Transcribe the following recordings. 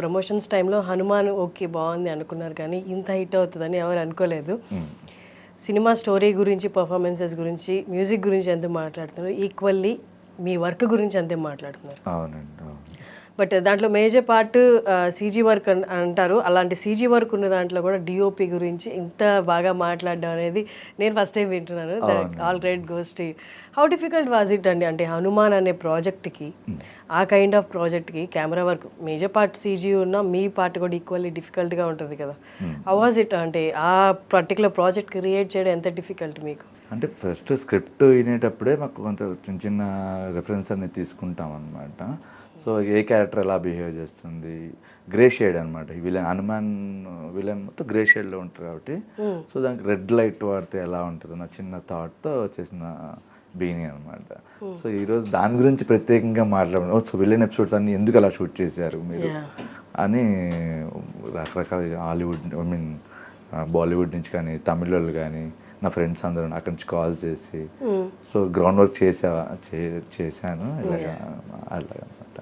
Promotions టైంలో Hanuman okay బాగుంది అనుకున్నారు కానీ ఇంత హిట్ అవుతుందని ఎవరు అనుకోలేదు. సినిమా స్టోరీ గురించి పర్ఫార్మెన్సెస్ గురించి మ్యూజిక్ గురించి ఎంత మాట్లాడుతున్నారు. ఈక్వల్లీ మీ వర్క్ గురించి అంతే మాట్లాడుతున్నారు. అవునండి అవును. బట్ దాంట్లో మేజర్ పార్ట్ సీజీ వర్క్ అంటారు. అలాంటి సీజీ వర్క్ ఉన్న దాంట్లో కూడా డిఓపి గురించి ఇంత బాగా మాట్లాడడం అనేది నేను ఫస్ట్ టైం వింటున్నాను. All great ghost how difficult was it అండి? అంటే హనుమాన్ అనే ప్రాజెక్ట్కి ఆ కైండ్ ఆఫ్ ప్రాజెక్ట్కి camera work major part CG ఉన్న మీ పార్ట్ కూడా ఈక్వల్లీ డిఫికల్ట్గా ఉంటుంది కదా. హౌ వాజ్ ఇట్ అంటే ఆ పర్టికులర్ ప్రాజెక్ట్ క్రియేట్ చేయడం ఎంత డిఫికల్ట్ మీకు? అంటే ఫస్ట్ స్క్రిప్ట్ వినేటప్పుడే మాకు కొంత చిన్న చిన్న రెఫరెన్స్ అనేది తీసుకుంటాం అనమాట సో ఏ క్యారెక్టర్ ఎలా బిహేవ్ చేస్తుంది? గ్రే షేడ్ అనమాట విలన్ హనుమాన్ విలన్ మొత్తం గ్రే షేడ్లో ఉంటారు కాబట్టి సో దానికి రెడ్ లైట్ వాడితే ఎలా ఉంటుంది నా చిన్న థాట్తో చేసిన బిగినింగ్ అనమాట సో ఈరోజు దాని గురించి ప్రత్యేకంగా మాట్లాడడం సో విలన్ ఎపిసోడ్స్ అన్ని ఎందుకు అలా షూట్ చేశారు మీరు. అని రకరకాల హాలీవుడ్ ఐ మీన్ బాలీవుడ్ నుంచి కానీ తమిళ వాళ్ళు కానీ నా ఫ్రెండ్స్ అందరూ అక్కడి నుంచి కాల్ చేసి సో గ్రౌండ్ వర్క్ చేసావా చే- చేశాను ఇలాగా అలాగనమాట.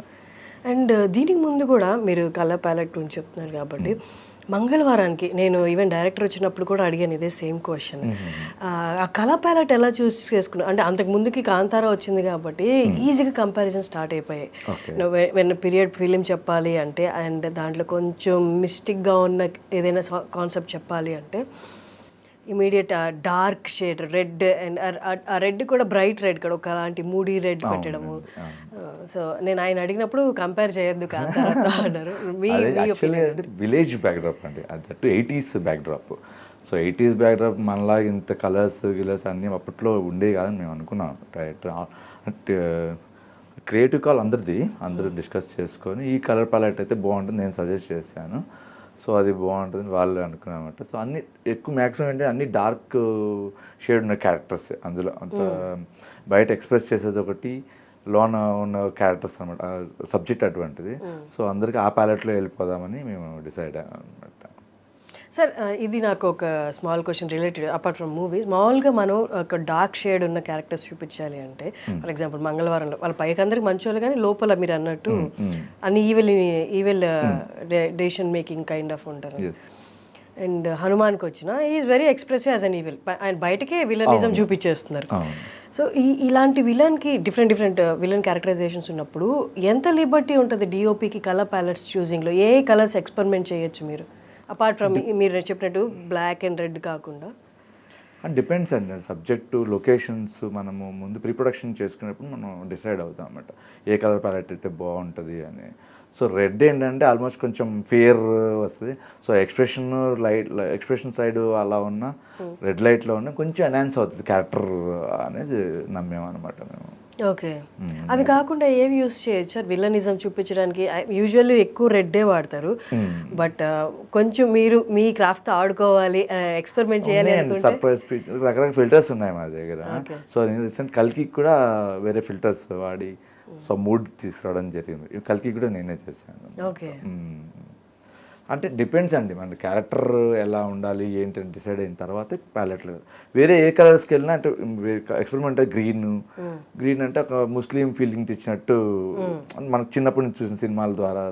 అండ్ దీనికి ముందు కూడా మీరు కలర్ ప్యాలెట్ గురించి చెప్తున్నారు కాబట్టి మంగళవారానికి నేను ఈవెన్ డైరెక్టర్ వచ్చినప్పుడు కూడా అడిగాను ఇదే సేమ్ క్వశ్చన్. ఆ కలర్ ప్యాలెట్ ఎలా చూస్ చేసుకున్నా అంటే అంతకు ముందుకి కాంతారా వచ్చింది కాబట్టి ఈజీగా కంపారిజన్ స్టార్ట్ అయిపోయాయి. వెన్ పీరియడ్ ఫిలిం చెప్పాలి అంటే అండ్ దాంట్లో కొంచెం మిస్టిక్గా ఉన్న ఏదైనా కాన్సెప్ట్ చెప్పాలి అంటే immediate dark shade red and ఆ రెడ్ కూడా బ్రైట్ రెడ్ కూడా ఒకలాంటి మూడీ రెడ్ పెట్టడము. సో నేను ఆయన అడిగినప్పుడు కంపేర్ చేయొద్దు కాంతారాతో అన్నారు. మీ విలేజ్ బ్యాక్డ్రాప్ అండి. అది eighties backdrop so eighties backdrop మనలా ఇంత కలర్స్ గిలర్స్ అన్నీ అప్పట్లో ఉండేవి కాదని మేము అనుకున్నాం. క్రియేటివ్ కాల్ అందరిది. అందరూ డిస్కస్ చేసుకొని ఈ కలర్ ప్యాలెట్ అయితే బాగుంటుంది నేను సజెస్ట్ చేశాను. సో అది బాగుంటుంది వాళ్ళు అనుకున్నామంట సో అన్ని ఎక్కువ మ్యాక్సిమం ఏంటంటే అన్ని డార్క్ షేడ్ ఉన్న క్యారెక్టర్స్ అందులో అంత బయట ఎక్స్ప్రెస్ చేసేది ఒకటి లోన ఉన్న క్యారెక్టర్స్ అనమాట సబ్జెక్ట్ అటువంటిది. సో అందరికి ఆ ప్యాలెట్లో వెళ్ళిపోదామని మేము డిసైడ్ అనమాట సార్ ఇది నాకు ఒక small question related apart from movies. మామూలుగా మనం ఒక డార్క్ షేడ్ ఉన్న క్యారెక్టర్స్ చూపించాలి అంటే ఫర్ ఎగ్జాంపుల్ మంగళవారంలో వాళ్ళ పైకి అందరికి మంచి వాళ్ళు కానీ లోపల మీరు అన్నట్టు అన్ని evil evil decision making kind of ఉంటారు. అండ్ హనుమాన్కి వచ్చిన is very expressive as an evil ఆయన బయటకే విలనిజం చూపించేస్తున్నారు. సో ఈ ఇలాంటి విలన్కి డిఫరెంట్ డిఫరెంట్ విలన్ క్యారెక్టరైజేషన్స్ ఉన్నప్పుడు ఎంత లిబర్టీ ఉంటుంది డిఓపికి కలర్ ప్యాలెట్స్ చూసింగ్లో ఏ కలర్స్ ఎక్స్పెరిమెంట్ చేయొచ్చు మీరు? అపార్ట్ ఫ్రమ్ మీరు చెప్పినట్టు బ్లాక్ అండ్ రెడ్ కాకుండా. డిపెండ్స్ అండి సబ్జెక్టు లొకేషన్స్ మనము ముందు ప్రీ ప్రొడక్షన్ చేసుకునేప్పుడు మనం డిసైడ్ అవుతాం అన్నమాట. ఏ కలర్ ప్యాలెట్ అయితే బాగుంటుంది అని. సో రెడ్ ఏంటంటే ఆల్మోస్ట్ కొంచెం ఫియర్ వస్తుంది. So expression light expression side అలా ఉన్న రెడ్ లైట్లో ఉన్న కొంచెం ఎన్హాన్స్ అవుతుంది క్యారెక్టర్ అనేది నమ్మేమన్నమాట మేము. ఓకే. అవి కాకుండా ఏవి యూస్ చేయొచ్చు? సార్ విలనిజం చూపించడానికి యూజువల్లీ ఎక్కువ రెడ్డే వాడతారు. బట్ కొంచెం మీరు మీ క్రాఫ్ట్ ఆడుకోవాలి ఎక్స్పెరిమెంట్ చేయాలి సర్ప్రైజ్ రకరకాల ఫిల్టర్స్ ఉన్నాయి మా దగ్గర. సో నేను రీసెంట్ కల్కి కూడా వేరే ఫిల్టర్స్ వాడి సో మూడ్ తీసుకురావడం జరిగింది. కల్కి కూడా నేనే చేశాను. ఓకే. అంటే డిపెండ్స్ అండి. మన క్యారెక్టర్ ఎలా ఉండాలి ఏంటి అని డిసైడ్ అయిన తర్వాత ప్యాలెట్లు వేరే ఏ కలర్స్కి వెళ్ళినా అంటే ఎక్స్పెరిమెంట్ గ్రీన్ గ్రీన్ అంటే ఒక ముస్లిం ఫీలింగ్ తెచ్చినట్టు మనకు చిన్నప్పటి నుంచి చూసిన సినిమాల ద్వారా